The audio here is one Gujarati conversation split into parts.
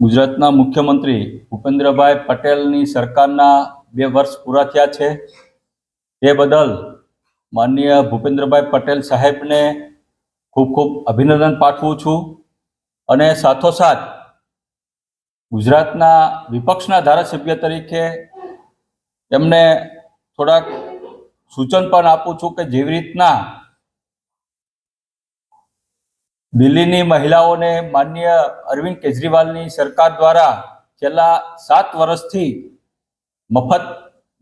ગુજરાતના મુખ્યમંત્રી ભૂપેન્દ્રભાઈ પટેલની સરકારના બે વર્ષ પૂરા થયા છે. તે બદલ માનનીય ભૂપેન્દ્રભાઈ પટેલ સાહેબને ખૂબ ખૂબ અભિનંદન પાઠવું છું અને સાથોસાથ ગુજરાતના વિપક્ષના ધારાસભ્ય તરીકે એમને થોડાક સૂચન પણ આપું છું કે જેવી રીતના દિલ્હીની મહિલાઓને માન્ય અરવિંદ કેજરીવાલની સરકાર દ્વારા છેલ્લા સાત વર્ષથી મફત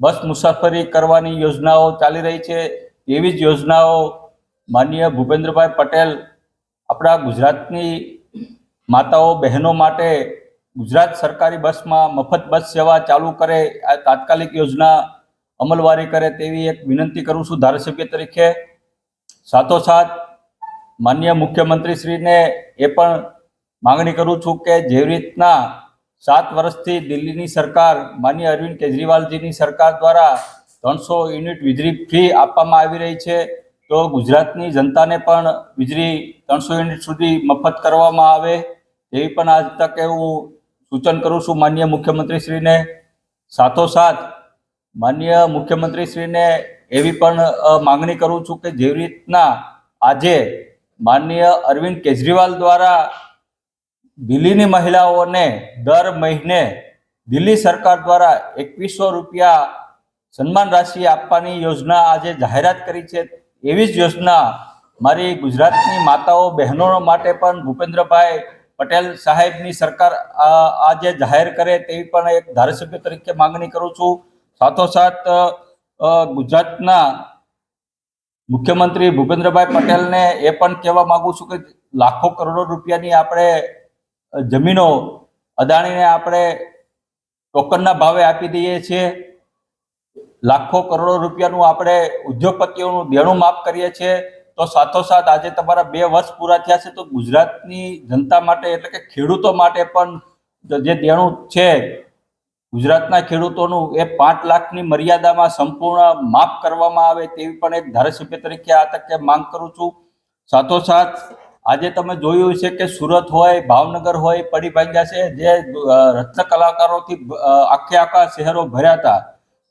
બસ મુસાફરી કરવાની યોજનાઓ ચાલી રહી છે. એવી જ યોજનાઓ માન્ય ભૂપેન્દ્રભાઈ પટેલ આપણા ગુજરાતની માતાઓ, બહેનો માટે ગુજરાત સરકારી બસમાં મફત બસ સેવા ચાલુ કરે, આ તાત્કાલિક યોજના અમલવારી કરે તેવી એક વિનંતી કરું છું ધારાસભ્ય તરીકે. સાથોસાથ માન્ય મુખ્યમંત્રીશ્રીને એ પણ માંગણી કરું છું કે જેવી રીતના સાત વર્ષથી દિલ્હીની સરકાર, માન્ય અરવિંદ કેજરીવાલજીની સરકાર દ્વારા ત્રણસો યુનિટ વીજળી ફ્રી આપવામાં આવી રહી છે, તો ગુજરાતની જનતાને પણ વીજળી ત્રણસો યુનિટ સુધી મફત કરવામાં આવે એવી પણ આજ તકે હું સૂચન કરું છું માન્ય મુખ્યમંત્રીશ્રીને. સાથોસાથ માન્ય મુખ્યમંત્રીશ્રીને એવી પણ માગણી માંગણી કરું છું કે જેવી રીતના આજે માનનીય અરવિંદ કેજરીવાલ દ્વારા દિલ્હીની મહિલાઓને દર મહિને દિલ્હી સરકાર દ્વારા એકવીસો રૂપિયા સન્માન રાશિ આપવાની યોજના આજે જાહેરાત કરી છે. એવી જ યોજના મારી ગુજરાતની માતાઓ બહેનો માટે પણ ભૂપેન્દ્રભાઈ પટેલ સાહેબની સરકાર આજે જાહેર કરે તેવી પણ એક ધારાસભ્ય તરીકે માંગણી કરું છું. સાથોસાથ ગુજરાતના મુખ્યમંત્રી ભૂપેન્દ્રભાઈ પટેલને એ પણ કહેવા માંગુ છું કે લાખો કરોડો રૂપિયાની આપણે જમીનો અદાણીને આપણે ટોકનના ભાવે આપી દઈએ છીએ. લાખો કરોડો રૂપિયાનું આપણે ઉદ્યોગપતિઓનું દેણું માફ કરીએ છીએ. તો સાથોસાથ આજે તમારા બે વર્ષ પૂરા થયા છે, તો ગુજરાતની જનતા માટે એટલે કે ખેડૂતો માટે પણ જે દેણું છે ગુજરાતના ખેડૂતોનું એ પાંચ લાખની મર્યાદામાં સંપૂર્ણ માફ કરવામાં આવે તેવી પણ એક ધારાસભ્ય તરીકે આ તકે માંગ કરું છું. સાથોસાથ, આજે તમે જોયું છે કે સુરત હોય, ભાવનગર હોય, પડી ભાંગ્યા છે, જે રત્ન કલાકારોથી આખે આખા શહેરો ભર્યા હતા.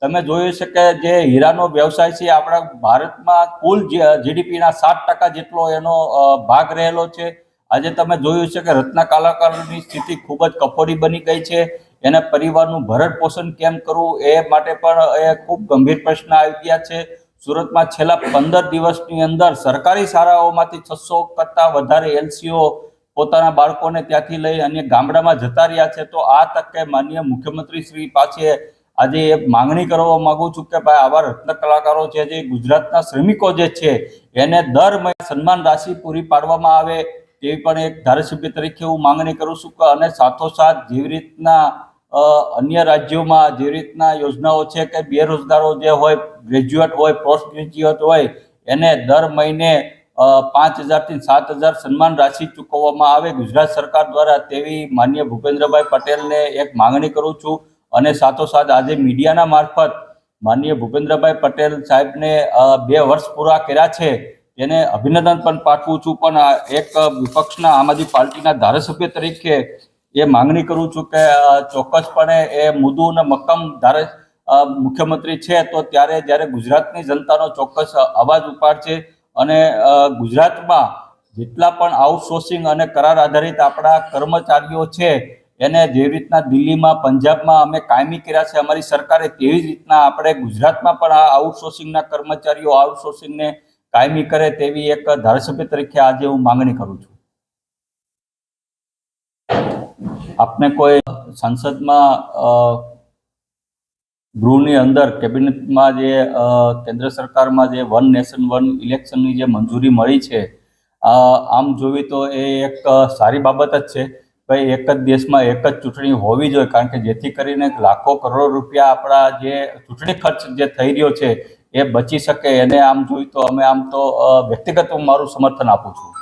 તમે જોયું છે કે જે હીરાનો વ્યવસાય છે આપણા ભારતમાં કુલ જીડીપીના સાત ટકા જેટલો એનો ભાગ રહેલો છે. આજે તમે જોયું છે કે રત્ન કલાકારોની સ્થિતિ ખૂબ જ કફોડી બની ગઈ છે. એને પરિવારનું ભરણ પોષણ કેમ કરવું એ માટે પણ એ ખૂબ ગંભીર પ્રશ્ન આવી ગયા છે. સુરતમાં છેલ્લા પંદર દિવસની અંદર સરકારી શાળાઓમાંથી છસો કરતાં વધારે એલસીઓ પોતાના બાળકોને ત્યાંથી લઈ અન્ય ગામડામાં જતા રહ્યા છે. તો આ તકે માન્ય મુખ્યમંત્રી શ્રી પાસે આજે એ માંગણી કરવા માંગુ છું કે ભાઈ આવા રત્ન કલાકારો છે જે ગુજરાતના શ્રમિકો જે છે, એને દર મહિને સન્માન રાશિ પૂરી પાડવામાં આવે તેવી પણ એક ધારાસભ્ય તરીકે હું માંગણી કરું છું. અને સાથોસાથ જેવી રીતના અન્ય રાજ્યોમાં જે રીતના યોજનાઓ છે કે બેરોજગારો જે હોય ગ્રેજ્યુએટ હોય પોસ્ટ ગ્રેજ્યુએટ હોય, એને દર મહિને પાંચ હજારથી સાત હજાર સન્માન રાશિ ચૂકવવામાં આવે. ગુજરાત સરકાર દ્વારા તેવી માન્ય ભૂપેન્દ્રભાઈ પટેલને એક માંગણી કરું છું અને સાથોસાથ આજે મીડિયાના મારફત માનનીય ભૂપેન્દ્રભાઈ પટેલ સાહેબને બે વર્ષ પૂરા કર્યા છે. તેને અભિનંદન પણ પાઠવું છું. પણ એક વિપક્ષના આમ આદમી પાર્ટીના ધારાસભ્ય તરીકે એ માંગણી કરું છું કે ચોક્કસપણે એ મુદુ અને મક્કમ ધારે મુખ્યમંત્રી છે તો ત્યારે જ્યારે ગુજરાતની જનતાનો ચોક્કસ અવાજ ઉપાડશે અને ગુજરાતમાં જેટલા પણ આઉટસોર્સિંગ અને કરાર આધારિત આપણા કર્મચારીઓ છે, એને જેવી રીતના દિલ્હીમાં, પંજાબમાં અમે કાયમી કર્યા છે, અમારી સરકારે તેવી જ રીતના આપણે ગુજરાતમાં પણ આ આઉટસોર્સિંગના કર્મચારીઓ આઉટસોર્સિંગને કાયમી કરે તેવી એક ધારાસભ્ય તરીકે આજે હું માંગણી કરું છું. આપને કોઈ સંસદમાં ગૃહની અંદર, કેબિનેટમાં જે કેન્દ્ર સરકારમાં જે વન નેશન, વન ઇલેક્શનની જે મંજૂરી મળી છે આમ જોવી તો એ એક સારી બાબત જ છે. ભાઈ, એક જ દેશમાં એક જ ચૂંટણી હોવી જોઈએ, કારણ કે જેથી કરીને લાખો કરોડ રૂપિયા આપણા જે ચૂંટણી ખર્ચ જે થઈ રહ્યો છે, એ બચી શકે. એને આમ જોઈ તો અમે આમ તો વ્યક્તિગત હું મારું સમર્થન આપું છું.